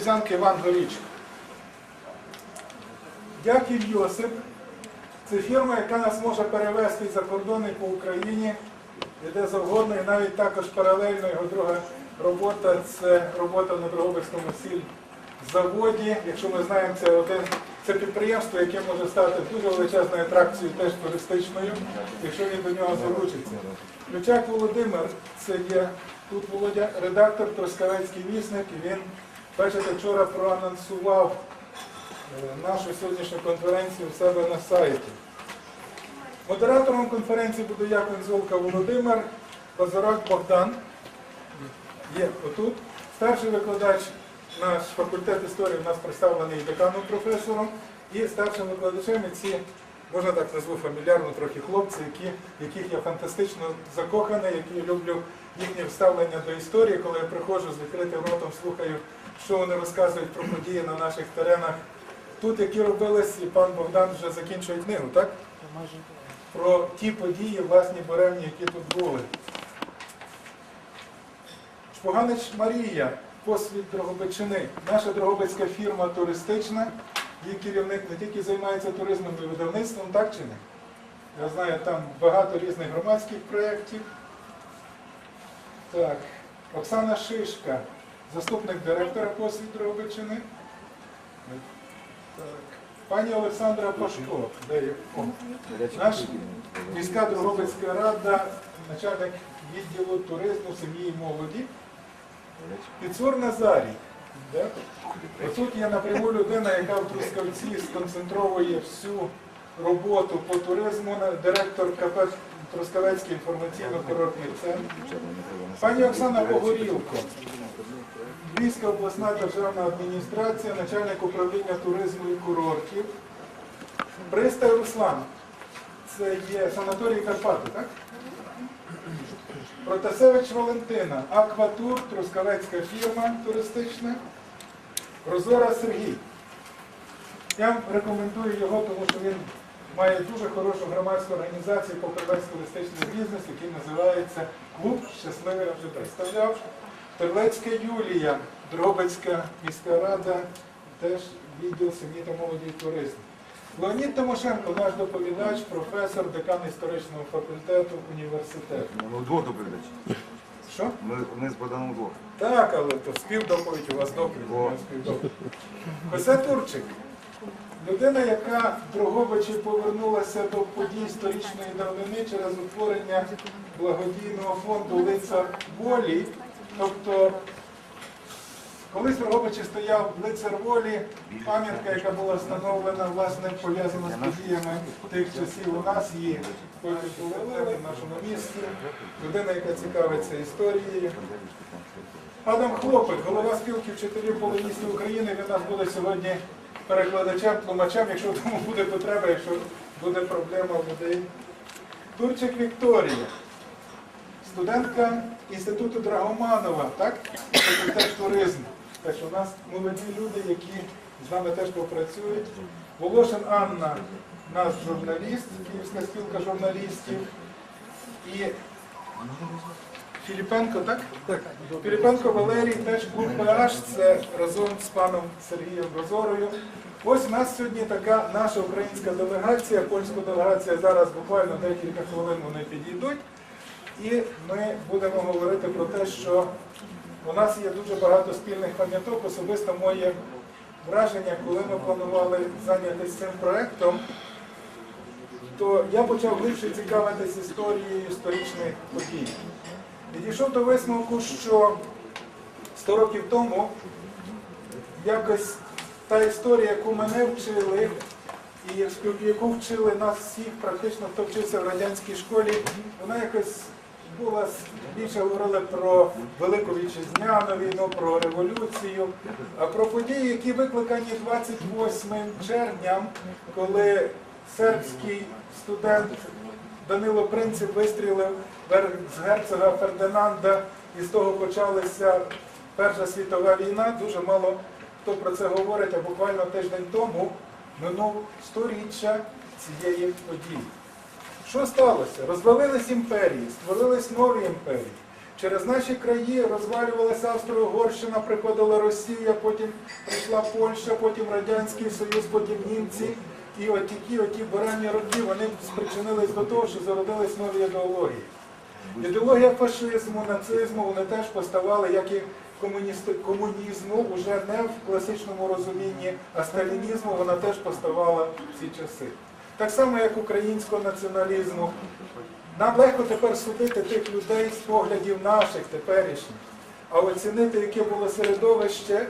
Партизанки Іван Горічко. Дяків Йосип це фірма, яка нас може перевезти за кордони по Україні, і де завгодно, і навіть також паралельно його друга робота це робота на Дрогобицькому сіль заводі. Якщо ми знаємо, це один це підприємство, яке може стати дуже величезною атракцією, теж туристичною, якщо він до нього залучиться. Ключак Володимир, це є тут Володя, редактор Трускавецький вісник, і він, бачите, вчора проанонсував е, нашу сьогоднішню конференцію в себе на сайті. Модератором конференції буде як Золка Володимир, Базарак Богдан. Є отут. Старший викладач, наш факультет історії у нас представлений деканом професором. І старшим викладачем ці, можна так назву фамільярно, трохи хлопці, які, яких я фантастично закоханий, які люблю їхнє вставлення до історії, коли я приходжу з відкритим ротом, слухаю, що вони розказують про події на наших теренах. Тут, які робились, і пан Богдан вже закінчує книгу, так? Про ті події, власні буремні, які тут були. Шпоганич Марія, посвід Дрогобичини. Наша Дрогобицька фірма туристична. Її керівник не тільки займається туризмом і видавництвом, так чи не? Я знаю, там багато різних громадських проєктів. Так, Оксана Шишка, заступник директора посвід Дрогобичини. Так. Пані Олександра Пашко, де є? О, наш міська Дрогобицька рада, начальник відділу туризму, сім'ї і молоді. Підсур Назарій. Да? Отут є напряму людина, яка в Трускавці сконцентровує всю роботу по туризму, директор КП Трускавецький інформаційно-курортний центр. Пані Оксана Погорілко, Львівська обласна державна адміністрація, начальник управління туризму і курортів. Пристай Руслан. Це є санаторій Карпати, так? Протасевич Валентина, Акватур, Трускавецька фірма туристична. Прозора Сергій. Я рекомендую його, тому що він має дуже хорошу громадську організацію по туристичний бізнес, який називається Клуб Щасливий вже представляв. Терлецька Юлія, Дробицька міська рада, теж відділ сім'ї та молоді і туризму. Леонід Тимошенко, наш доповідач, професор, декан історичного факультету університету. Ну, двох доповідач. Що? Ми, ми з Богданом двох. Так, але то співдоповідь у вас доповідь, у мене співдоповідь. Хосе Турчик. Людина, яка в Дрогобичі повернулася до подій історичної давнини через утворення благодійного фонду Лицар Волі. Тобто, колись в Дрогобичі стояв Лицар Волі, пам'ятка, яка була встановлена, власне, пов'язана з подіями тих часів у нас, її повели в нашому місті. Людина, яка цікавиться історією. Адам Хлопик, голова спілки вчителів полоністів України, він у нас буде сьогодні перекладачем, тлумачем, якщо тому буде потреба, якщо буде проблема в людей. Турчик Вікторія, студентка Інституту Драгоманова, так? Факультет туризму. Так що у нас молоді люди, які з нами теж попрацюють. Волошин Анна, наш журналіст, Київська спілка журналістів. І Філіпенко, так? Так. Філіпенко Валерій теж клуб PH, це разом з паном Сергієм Базорою. Ось у нас сьогодні така наша українська делегація, польська делегація зараз буквально декілька хвилин вони підійдуть. І ми будемо говорити про те, що у нас є дуже багато спільних пам'яток. Особисто моє враження, коли ми планували зайнятися цим проєктом, то я почав глибше цікавитись історією історичних подій. Підійшов до висновку, що 100 років тому якось та історія, яку мене вчили, і яку вчили нас всіх, практично хто вчився в радянській школі, вона якось була більше говорили про Велику Вітчизняну війну, про революцію, а про події, які викликані 28 червня, коли сербський студент Данило Принцип вистрілив з герцога Фердинанда, і з того почалася Перша світова війна. Дуже мало хто про це говорить, а буквально тиждень тому минув сторіччя цієї події. Що сталося? Розвалились імперії, створились нові імперії. Через наші краї розвалювалася Австро-Угорщина, приходила Росія, потім прийшла Польща, потім Радянський Союз, потім німці. І от такі оті барані роки вони спричинились до того, що зародились нові ідеології. Ідеологія фашизму, нацизму, вони теж поставали, як і комунізму, уже не в класичному розумінні, а сталінізму вона теж поставала в ці часи. Так само, як українського націоналізму. Нам легко тепер судити тих людей з поглядів наших теперішніх, а оцінити, яке було середовище,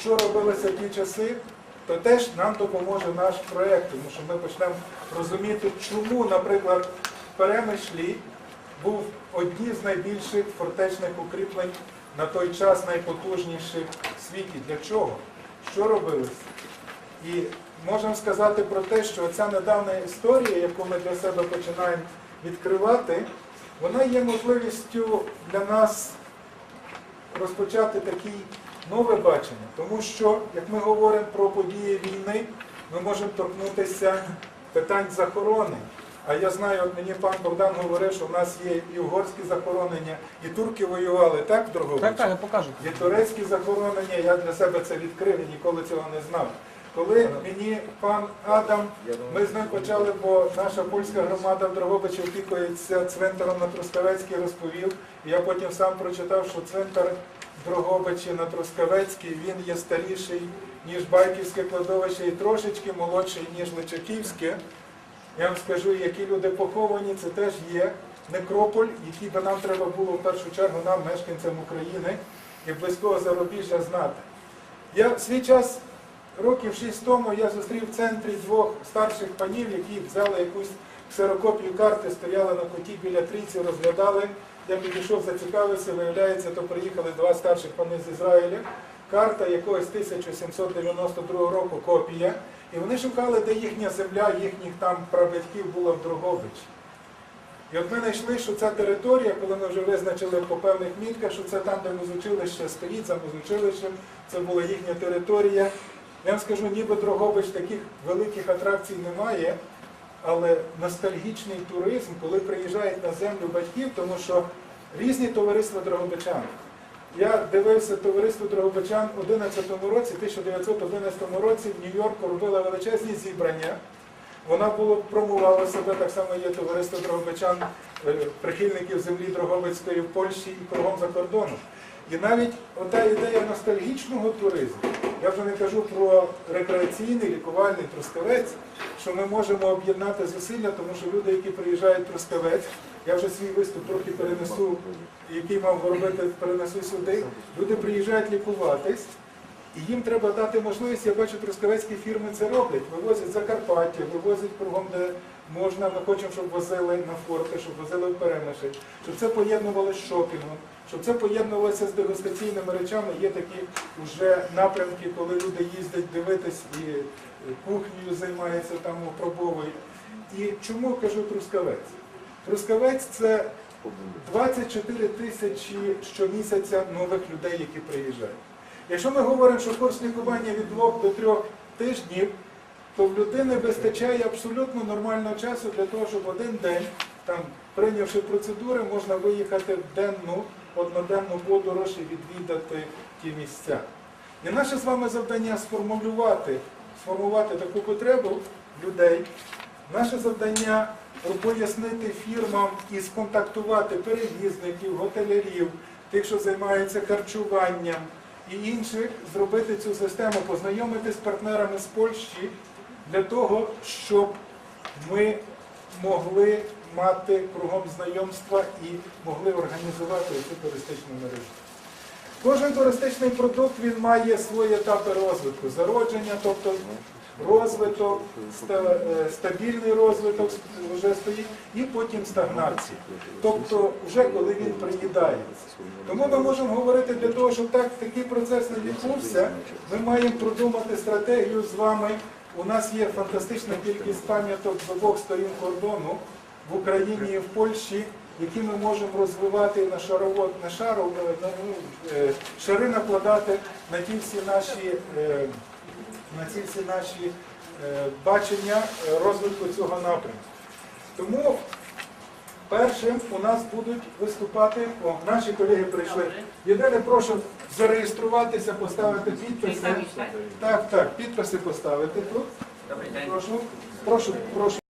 що робилося в ті часи, то теж нам допоможе наш проєкт, тому що ми почнемо розуміти, чому, наприклад, Перемишлі був одні з найбільших фортечних укріплень на той час найпотужніших в світі. Для чого? Що робилося? І можемо сказати про те, що ця недавня історія, яку ми для себе починаємо відкривати, вона є можливістю для нас розпочати таке нове бачення. Тому що, як ми говоримо про події війни, ми можемо торкнутися питань захорони. А я знаю, от мені пан Богдан говорив, що в нас є і угорські захоронення, і турки воювали, так, в Так, так, я покажу. Є турецькі захоронення, я для себе це відкрив і ніколи цього не знав. Коли мені пан Адам, ми з ним почали, бо наша польська громада в Дрогобичі опікується цвинтаром на Трускавецькій, розповів. Я потім сам прочитав, що цвинтар Дрогобичі на Трускавецькій, він є старіший, ніж Байківське кладовище і трошечки молодший, ніж Личаківське. Я вам скажу, які люди поховані, це теж є некрополь, який би нам треба було в першу чергу нам, мешканцям України і близького зарубіжжя знати. Я в свій час, років шість тому, я зустрів в центрі двох старших панів, які взяли якусь ксерокопію карти, стояли на куті біля трійці, розглядали. Я підійшов, зацікавився, виявляється, то приїхали два старших пани з Ізраїля. Карта якогось 1792 року копія. І вони шукали, де їхня земля, їхніх там прабатьків була в Дрогобичі. І от ми знайшли, що ця територія, коли ми вже визначили по певних мітках, що це там, де музучилище стоїть, за музучилищем, це була їхня територія. Я вам скажу, ніби Дрогобич таких великих атракцій немає, але ностальгічний туризм, коли приїжджають на землю батьків, тому що різні товариства Дрогобичан. Я дивився товариство Дрогобичан у 11 році, 1911 році в Нью-Йорку робила величезні зібрання. Вона було промувала себе, так само є товариство Дрогобичан, е, прихильників землі Дрогобицької в Польщі і кругом за кордоном. І навіть ота ідея ностальгічного туризму, я вже не кажу про рекреаційний, лікувальний трускавець, що ми можемо об'єднати зусилля, тому що люди, які приїжджають в Трускавець, я вже свій виступ трохи перенесу, який мав робити, перенесу сюди. Люди приїжджають лікуватись, і їм треба дати можливість, я бачу, трускавецькі фірми це роблять. Вивозять Закарпаття, вивозять кругом, де можна. Ми хочемо, щоб возили на форти, щоб возили в перемиші, щоб це поєднувалося з шопінгом, щоб це поєднувалося з дегустаційними речами. Є такі вже напрямки, коли люди їздять дивитись і е, кухнею займаються, там опробовують. І чому кажу трускавець? Трускавець це 24 тисячі щомісяця нових людей, які приїжджають. Якщо ми говоримо, що курс лікування від 2 до 3 тижнів, то в людини вистачає абсолютно нормального часу для того, щоб один день, там, прийнявши процедури, можна виїхати в денну, одноденну подорож і відвідати ті місця. І наше з вами завдання сформулювати, сформувати таку потребу людей. Наше завдання пояснити фірмам і сконтактувати перевізників, готелярів, тих, що займаються харчуванням і інших, зробити цю систему, познайомити з партнерами з Польщі для того, щоб ми могли мати кругом знайомства і могли організувати цю туристичну мережу. Кожен туристичний продукт він має свої етапи розвитку, зародження, тобто розвиток, е, стабільний розвиток вже стоїть, і потім стагнація. Тобто, вже коли він приїдається. Тому ми можемо говорити для того, щоб так такий процес не відбувся, ми маємо продумати стратегію з вами. У нас є фантастична кількість пам'яток з обох сторін кордону в Україні і в Польщі, які ми можемо розвивати на шаровод, на шару, на, ну, е, шари накладати на ті всі наші. е, на ці всі наші е, бачення е, розвитку цього напрямку. Тому Першим у нас будуть виступати, о, наші колеги прийшли. Єдине, прошу зареєструватися, поставити підписи. Так, так, підписи поставити тут. Прошу, прошу, прошу.